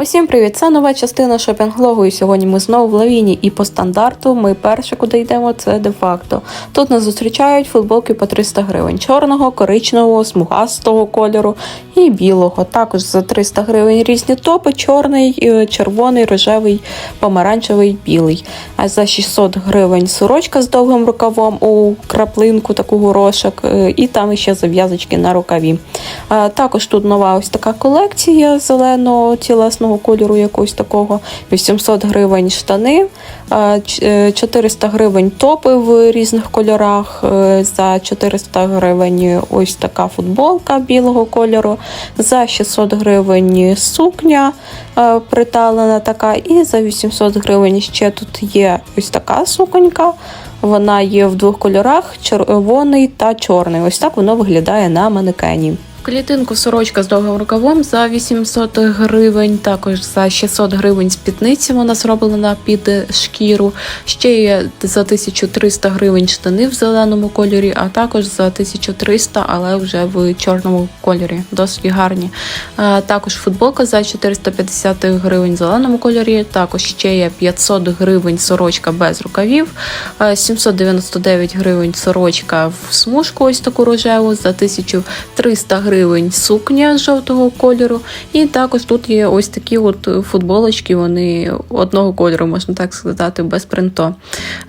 Усім привіт! Це нова частина шопінг-логу, і сьогодні ми знову в лавіні. І по стандарту ми перше, куди йдемо, це де-факто. Тут нас зустрічають футболки по 300 гривень: чорного, коричневого, смугастого кольору і білого. Також за 300 гривень різні топи: чорний, е, червоний, рожевий, помаранчевий, білий. А за 600 гривень сорочка з довгим рукавом у краплинку, таку горошок, е, і там ще зав'язочки на рукаві. А, Також тут нова ось така колекція зеленого тілесного кольору, якогось такого. 800 гривень штани, а, ч- е, 400 гривень топи в різних кольорах. е, За 400 гривень ось така футболка білого кольору. За 600 гривень сукня е, приталена така. І за 800 гривень ще тут є ось така суконька. Вона є в двох кольорах: червоний та чорний. Ось так воно виглядає на манекені. Клітинку сорочка з довгим рукавом за 800 гривень, також за 600 гривень спідниці вона зроблена під шкіру. Ще є за 1300 гривень штани в зеленому кольорі, а також за 1300, але вже в чорному кольорі. Досить гарні. Також футболка за 450 гривень в зеленому кольорі. Також ще є 500 гривень сорочка без рукавів, 799 гривень сорочка в смужку, ось таку рожеву, за 1300 гривень сукня жовтого кольору. І також тут є ось такі от футболочки, вони одного кольору, можна так сказати, без принто.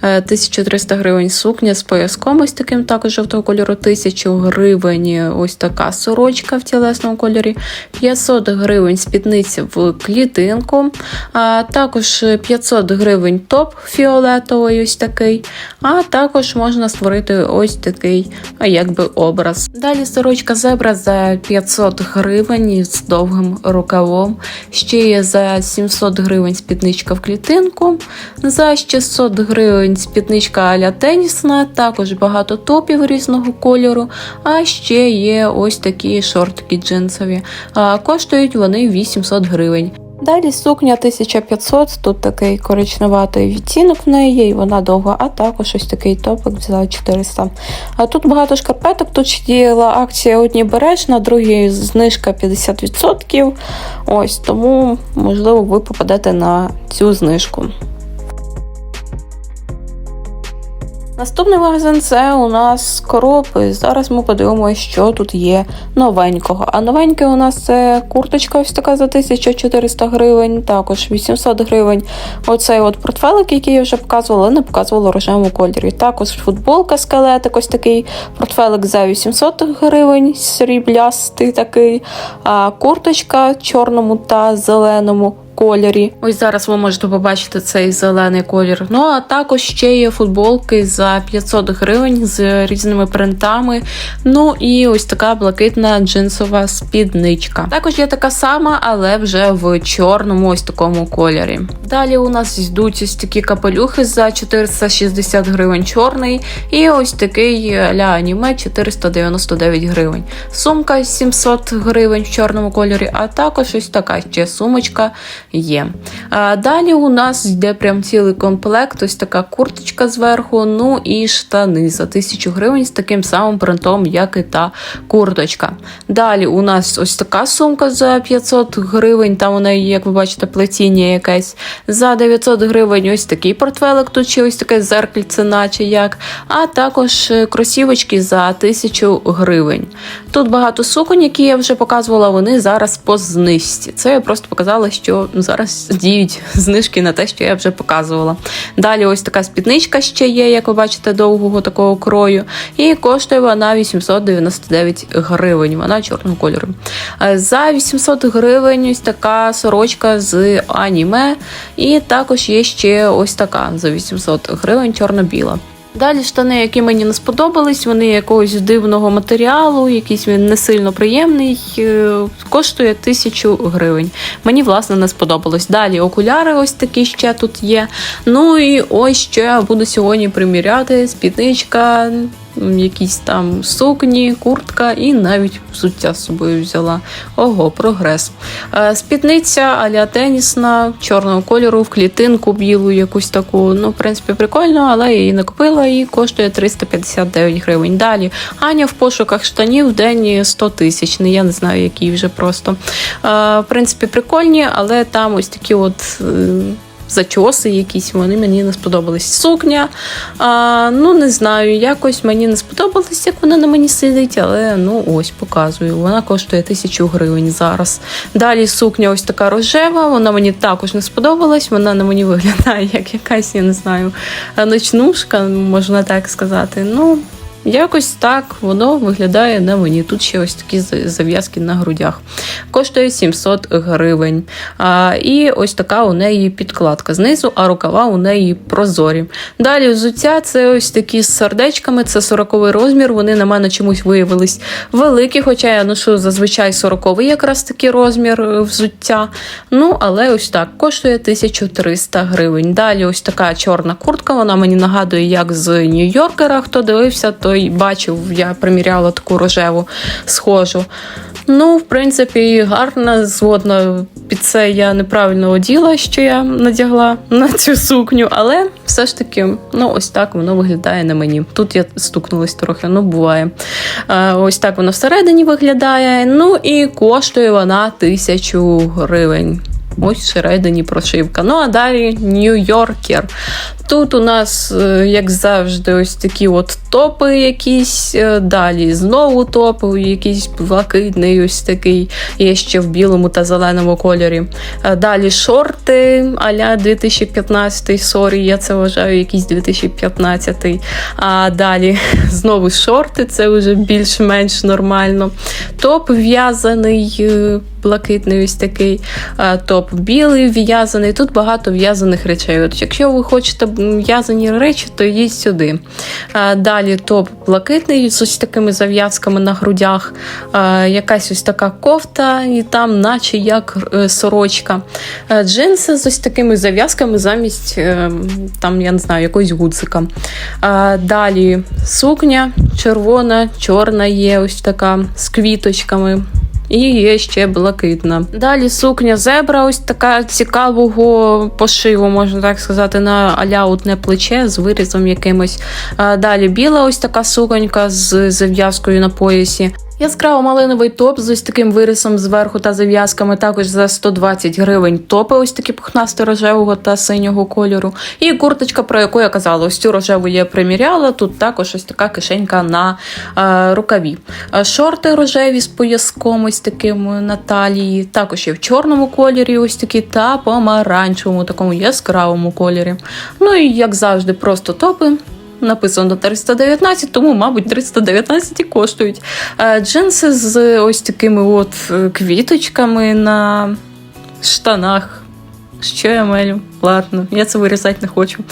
Е, 1300 гривень сукня з пояском, ось таким також жовтого кольору, 1000 гривень ось така сорочка в тілесному кольорі, 500 гривень спідниця в клітинку, а також 500 гривень топ фіолетовий, ось такий. А також можна створити ось такий якби образ. Далі сорочка зебра за 500 гривень з довгим рукавом. Ще є за 700 гривень спідничка в клітинку, за 600 гривень спідничка аля тенісна, також багато топів різного кольору. А ще є ось такі шортики джинсові. Коштують вони 800 гривень. Далі сукня 1500, тут такий коричневатий відтінок в неї є, і вона довга, а також ось такий топик за 400. А тут багато шкарпеток, тут діяла акція одні береш, на другій знижка 50%. Ось тому, можливо, ви попадете на цю знижку. Наступний магазин це у нас коропи. Зараз ми подивимося, що тут є новенького. А новеньке у нас це курточка ось така за 1400 гривень, також 800 гривень. Оцей от портфелик, який я вже показувала, але не показувала рожевому кольорі. Також футболка скелетик, ось такий портфелик за 800 гривень, сріблястий такий. А курточка чорному та зеленому кольорі. Ось зараз ви можете побачити цей зелений колір. Ну а також ще є футболки за 500 гривень з різними принтами. Ну і ось така блакитна джинсова спідничка. Також є така сама, але вже в чорному ось такому кольорі. Далі у нас йдуть ось такі капелюхи за 460 гривень чорний, і ось такий ля аніме 499 гривень. Сумка 700 гривень в чорному кольорі, а також ось така ще сумочка є. А далі у нас йде прям цілий комплект, ось така курточка зверху, ну і штани за 1000 гривень з таким самим принтом, як і та курточка. Далі у нас ось така сумка за 500 гривень, там у неї, як ви бачите, плетіння якесь. За 900 гривень ось такий портфелик, тут ще ось таке зеркальце, наче як. А також е, кросівочки за 1000 гривень. Тут багато суконь, які я вже показувала, вони зараз по знижці. Це я просто показала, що зараз діють знижки на те, що я вже показувала. Далі ось така спідничка ще є, як ви бачите, довгого такого крою. І коштує вона 899 гривень. Вона чорного кольору. Е, За 800 гривень ось така сорочка з аніме. І також є ще ось така за 800 гривень чорно-біла. Далі штани, які мені не сподобались, вони якогось дивного матеріалу, якийсь він не сильно приємний, е, коштує тисячу гривень. Мені, власне, не сподобалось. Далі окуляри ось такі ще тут є. Ну і ось я буду сьогодні приміряти. Спідничка якісь там сукні, куртка і навіть взуття з собою взяла. Ого, прогрес. Е, Спідниця аля тенісна, чорного кольору, в клітинку білу, якусь таку. Ну, в принципі, прикольно, але я її не купила і коштує 359 гривень. Далі Аня в пошуках штанів в день 100 тисяч. Я не знаю, які вже просто. Е, В принципі, прикольні, але там ось такі от. Зачоси якісь, вони мені не сподобались. Сукня. А, ну, не знаю, якось мені не сподобалось, як вона на мені сидить, але ну ось показую. Вона коштує тисячу гривень зараз. Далі сукня ось така рожева, вона мені також не сподобалась. Вона на мені виглядає як якась, я не знаю, ночнушка, можна так сказати. Ну, Якось так воно виглядає на мені. Тут ще ось такі зав'язки на грудях. Коштує 700 гривень. А, і ось така у неї підкладка знизу, а рукава у неї прозорі. Далі взуття це ось такі з сердечками, це 40 розмір. Вони на мене чомусь виявились великі, хоча я ношу зазвичай 40 якраз такий розмір е, взуття. Ну, але ось так коштує 1300 гривень. Далі ось така чорна куртка. Вона мені нагадує, як з Нью-Йоркера. Хто дивився, той бачив, я приміряла таку рожеву схожу. Ну, в принципі, гарна, згодна під це я неправильно оділа, що я надягла на цю сукню, але все ж таки, ну ось так воно виглядає на мені. Тут я стукнулась трохи, ну буває. Е, Ось так воно всередині виглядає. Ну і коштує вона тисячу гривень. Ось всередині прошивка. Ну а далі Нью-Йоркер. Тут у нас, е, як завжди, ось такі от топи якісь. е, Далі знову топи, якийсь блакитний, ось такий, є ще в білому та зеленому кольорі. Е, Далі шорти а-ля 2015, сорі, я це вважаю, якийсь 2015. А далі знову шорти, це вже більш-менш нормально. Топ в'язаний. Блакитний ось такий а, топ білий в'язаний. Тут багато в'язаних речей. От якщо ви хочете в'язані речі, то йдіть сюди. Далі топ блакитний з ось такими зав'язками на грудях. Якась ось така кофта, і там, наче як е, сорочка. Джинси з ось такими зав'язками замість е, там, я не знаю, якогось гудзика. Далі сукня червона, чорна є, ось така з квіточками. І є ще блакитна. Далі сукня зебра, ось така цікавого пошиву, можна так сказати, на аля плече з вирізом якимось. Далі біла ось така суконька з зав'язкою на поясі. Яскраво малиновий топ з ось таким вирисом зверху та зав'язками також за 120 гривень. Топи ось такі пухнасти рожевого та синього кольору. І курточка, про яку я казала, ось цю рожеву я приміряла. Тут також ось така кишенька на е, рукаві. Е, Шорти рожеві з пояском, ось таким на талії. Також є в чорному кольорі, ось такі, та помаранчевому, такому яскравому кольорі. Ну і як завжди, просто топи. Написано 319, тому, мабуть, 319 і коштують. Е, Джинси з ось такими от е, квіточками на штанах. Що я мелю? Ладно, я це вирізати не хочу.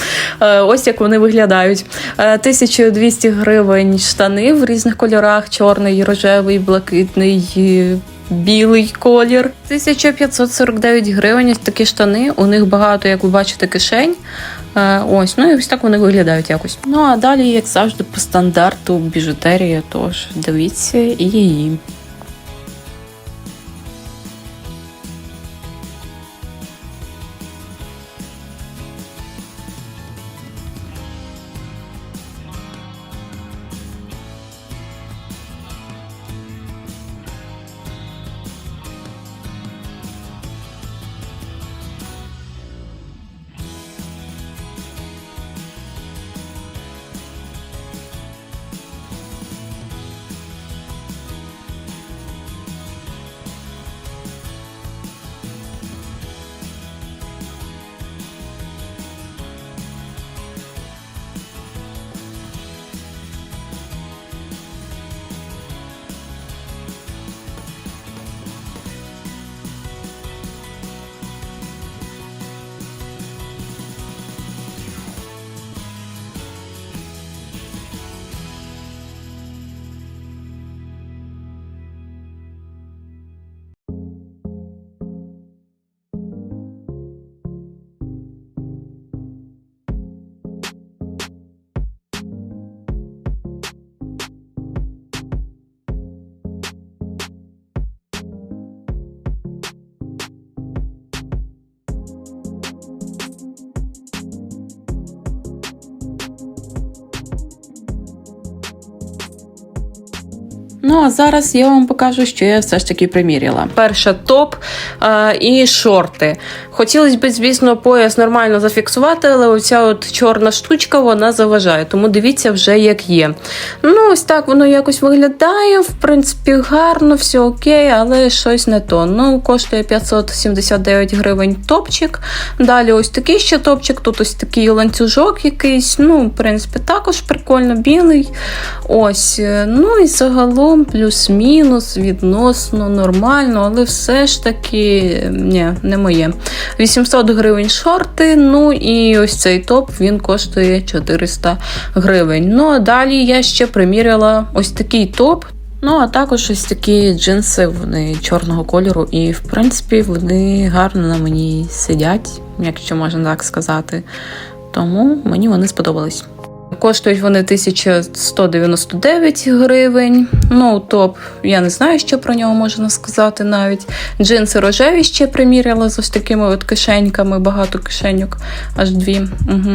Е, ось як вони виглядають. Е, 1200 гривень штани в різних кольорах: чорний, рожевий, блакитний. Білий колір. 1549 гривень такі штани. У них багато, як ви бачите, кишень. Е, Ось, ну і ось так вони виглядають якось. Ну а далі, як завжди, по стандарту біжутерія, тож дивіться і її. Ну а зараз я вам покажу, що я все ж таки приміряла. Перша топ а, і шорти. Хотілося б, звісно, пояс нормально зафіксувати, але оця от чорна штучка вона заважає. Тому дивіться вже як є. Ну, ось так воно якось виглядає. В принципі, гарно, все окей, але щось не то. Ну, коштує 579 гривень топчик. Далі ось такий ще топчик. Тут ось такий ланцюжок якийсь. Ну, в принципі, також прикольно білий. Ось. Ну і загалом плюс-мінус, відносно нормально, але все ж таки ні, не моє. 800 гривень шорти. Ну і ось цей топ він коштує 400 гривень. Ну а далі я ще приміряла ось такий топ. Ну, а також ось такі джинси, вони чорного кольору, і в принципі вони гарно на мені сидять, якщо можна так сказати. Тому мені вони сподобались. Коштують вони 1199 гривень. Ну, топ, я не знаю, що про нього можна сказати навіть. Джинси рожеві ще приміряла з ось такими от кишеньками, багато кишеньок, аж дві. Угу.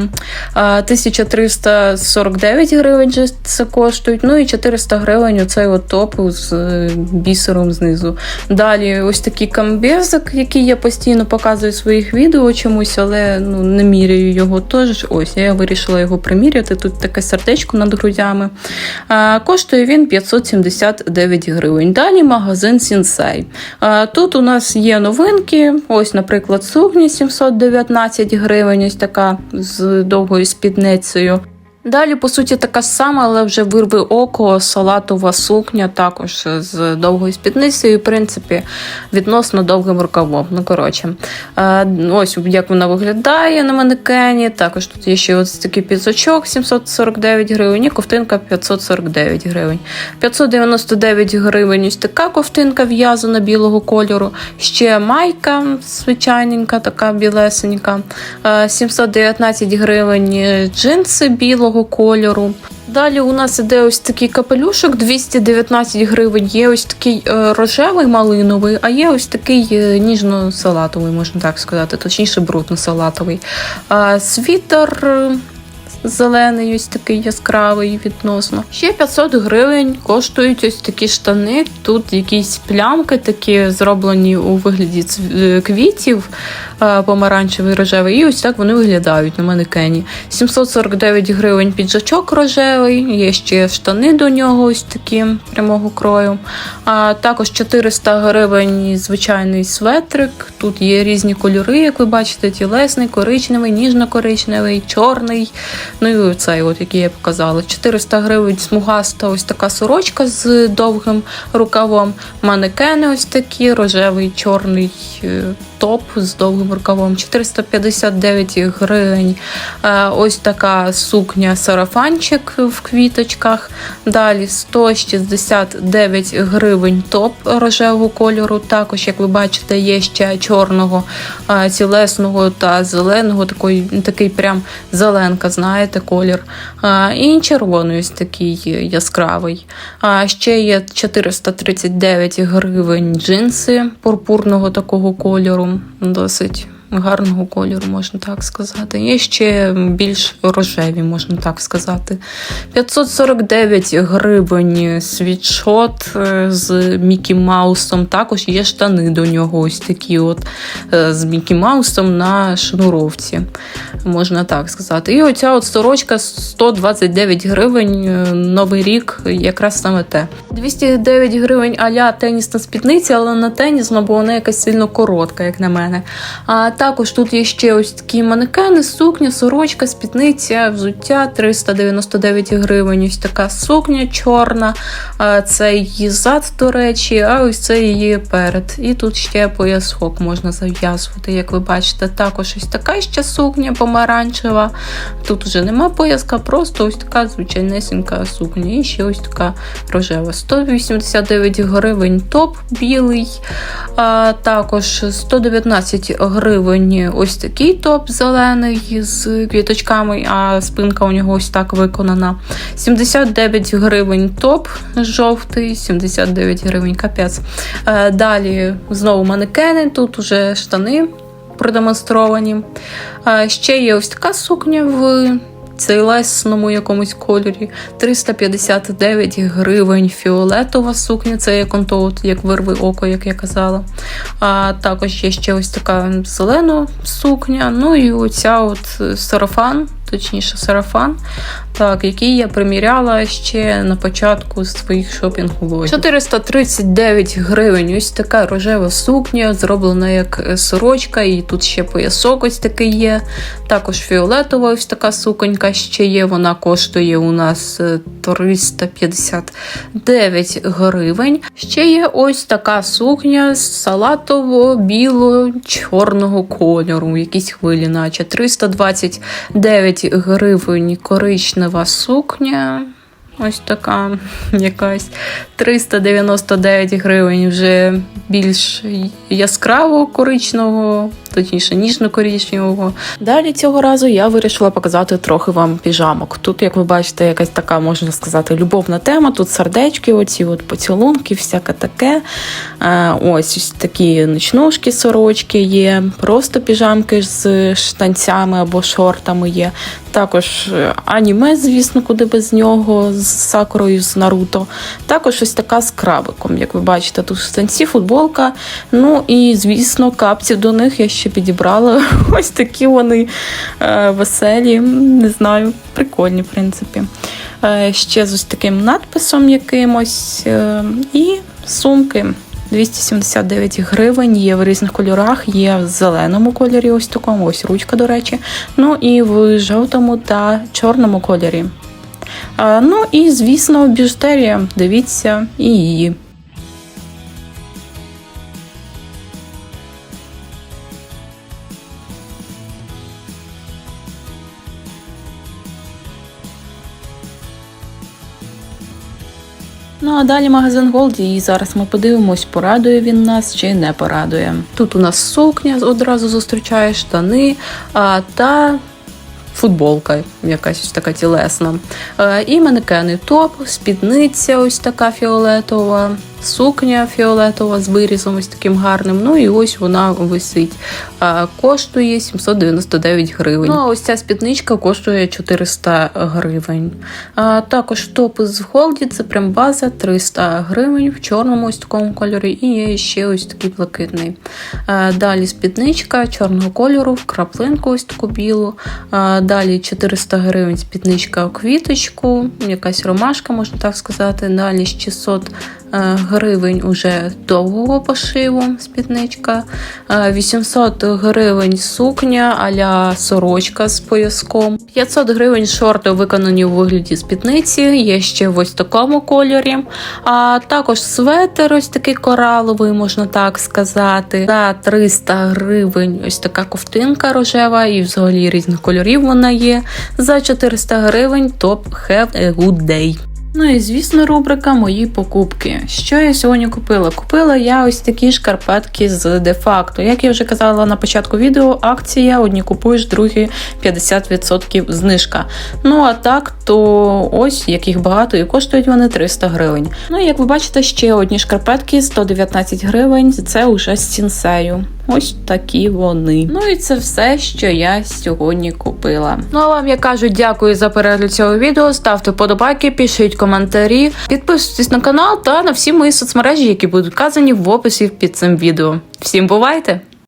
А, 1349 гривень це коштують. Ну і 400 гривень оцей от топ з е, бісером знизу. Далі ось такий камбезик, який я постійно показую в своїх відео чомусь, але ну, не міряю його теж. Ось я вирішила його приміряти. Тут таке сердечко над грудями. Коштує він 579 гривень. Далі магазин Сінсей. Тут у нас є новинки. Ось, наприклад, сукні 719 гривень, ось така з довгою спідницею. Далі, по суті, така сама, але вже вирви око, салатова сукня, також з довгою спідницею, в принципі, відносно довгим рукавом. Ну, коротше, Е, ось як вона виглядає на манекені. Також тут є ще ось такий підзачок 749 гривень, і ковтинка 549 гривень. 599 гривень ось така ковтинка в'язана білого кольору. Ще майка звичайненька, така білесенька. Е, 719 гривень джинси білого кольору. Далі у нас іде ось такий капелюшок 219 гривень. Є ось такий е, рожевий малиновий, а є ось такий е, ніжно-салатовий, можна так сказати, точніше брудно-салатовий. Світер зелений, ось такий яскравий відносно. Ще 500 гривень коштують ось такі штани. Тут якісь плямки такі зроблені у вигляді е, квітів е, помаранчевий рожевий. І ось так вони виглядають на манекені. 749 гривень піджачок рожевий, є ще штани до нього, ось такі прямого крою. А також 400 гривень звичайний светрик. Тут є різні кольори, як ви бачите, тілесний, коричневий, ніжно-коричневий, чорний. Ну і оцей, от, який я показала. 400 гривень смугаста, ось така сорочка з довгим рукавом. Манекени ось такі, рожевий, чорний е, топ з довгим рукавом. 459 гривень. Е, Ось така сукня сарафанчик в квіточках. Далі 169 гривень топ рожевого кольору. Також, як ви бачите, є ще чорного, е, цілесного та зеленого, такий, такий прям зеленка, знаєте, колір. Е, І червоний ось такий яскравий. А ще є 439 гривень джинси пурпурного такого кольору, досить гарного кольору, можна так сказати. Є ще більш рожеві, можна так сказати. 549 гривень світшот е, з Мікі Маусом. Також є штани до нього, ось такі от е, з Мікі Маусом на шнуровці, можна так сказати. І оця от сорочка 129 гривень, е, новий рік, якраз саме те. 209 гривень аля тенісна спідниця, але на теніс, ну, бо вона якась сильно коротка, як на мене. А також тут є ще ось такі манекени, сукня, сорочка, спідниця, взуття 399 гривень. Ось така сукня чорна. Це її зад, до речі, а ось це її перед. І тут ще поясок можна зав'язувати, як ви бачите. Також ось така ще сукня помаранчева. Тут вже нема пояска, просто ось така звичайнесенька сукня. І ще ось така рожева. 189 гривень топ білий. Також 119 гривень ось такий топ зелений з квіточками, а спинка у нього ось так виконана. 79 гривень топ жовтий, 79 гривень капець. Е, Далі знову манекени, тут уже штани продемонстровані. Е, Ще є ось така сукня в цейлесному якомусь кольорі. 359 гривень фіолетова сукня, це як он як вирви око, як я казала. А також є ще ось така зелена сукня. Ну і оця от сарафан, точніше, сарафан, так, який я приміряла ще на початку своїх шопінг-влогів. 439 гривень. Ось така рожева сукня, зроблена як е, сорочка, і тут ще поясок ось такий є. Також фіолетова ось така суконька ще є. Вона коштує у нас е, 359 гривень. Ще є ось така сукня з салатово-біло-чорного кольору, якісь хвилі, наче 329 гривень коричнева сукня. Ось така якась 399 гривень вже більш яскраво коричневого, точніше ніжно-коричневого. Далі цього разу я вирішила показати трохи вам піжамок. Тут, як ви бачите, якась така, можна сказати, любовна тема. Тут сердечки, оці от поцілунки, всяке таке. Е, Ось ось такі ночнушки, сорочки є, просто піжамки з штанцями або шортами є. Також е, аніме, звісно, куди без нього, з сакурою з Наруто. Також ось така з крабиком. Як ви бачите, тут штанці, футболка. Ну і, звісно, капці до них я ще підібрала. Ось такі вони е, веселі, не знаю, прикольні, в принципі. Е, ще з ось таким надписом якимось. Е, і сумки. 279 гривень, є в різних кольорах, є в зеленому кольорі, ось такому, ось ручка, до речі. Ну і в жовтому та чорному кольорі. Ну і, звісно, біжутерія. Дивіться і її. Ну а далі магазин Голді, і зараз ми подивимось, порадує він нас чи не порадує. Тут у нас сукня одразу зустрічає штани та футболка, якась така тілесна. Е, і манекени топ, спідниця ось така фіолетова, сукня фіолетова з вирізом ось таким гарним. Ну і ось вона висить. Коштує 799 гривень. Ну а ось ця спідничка коштує 400 гривень. А також топ з Голді, це прям база 300 гривень в чорному ось такому кольорі, і є ще ось такий блакитний. Е, Далі спідничка чорного кольору, в краплинку ось таку білу. Е, Далі 400 гривень спідничка у квіточку, якась ромашка, можна так сказати. Далі 600 е, гривень уже довгого пошиву спідничка. Е, 800 гривень сукня аля сорочка з пояском. 500 гривень шорти виконані у вигляді спідниці, є ще в ось такому кольорі. А також светер, ось такий кораловий, можна так сказати. За 300 гривень ось така ковтинка рожева, і взагалі різних кольорів вона є. За 400 гривень топ Have a good day. Ну і звісно, рубрика Мої покупки. Що я сьогодні купила? Купила я ось такі шкарпетки з де-факто. Як я вже казала на початку відео, акція одні купуєш, другі 50% знижка. Ну а так, то ось яких багато, і коштують вони 300 гривень. Ну і як ви бачите, ще одні шкарпетки 119 гривень. Це вже з сінсею. Ось такі вони. Ну і це все, що я сьогодні купила. Ну а вам я кажу дякую за перегляд цього відео. Ставте вподобайки, пишіть коментарі, підписуйтесь на канал та на всі мої соцмережі, які будуть вказані в описі під цим відео. Всім бувайте!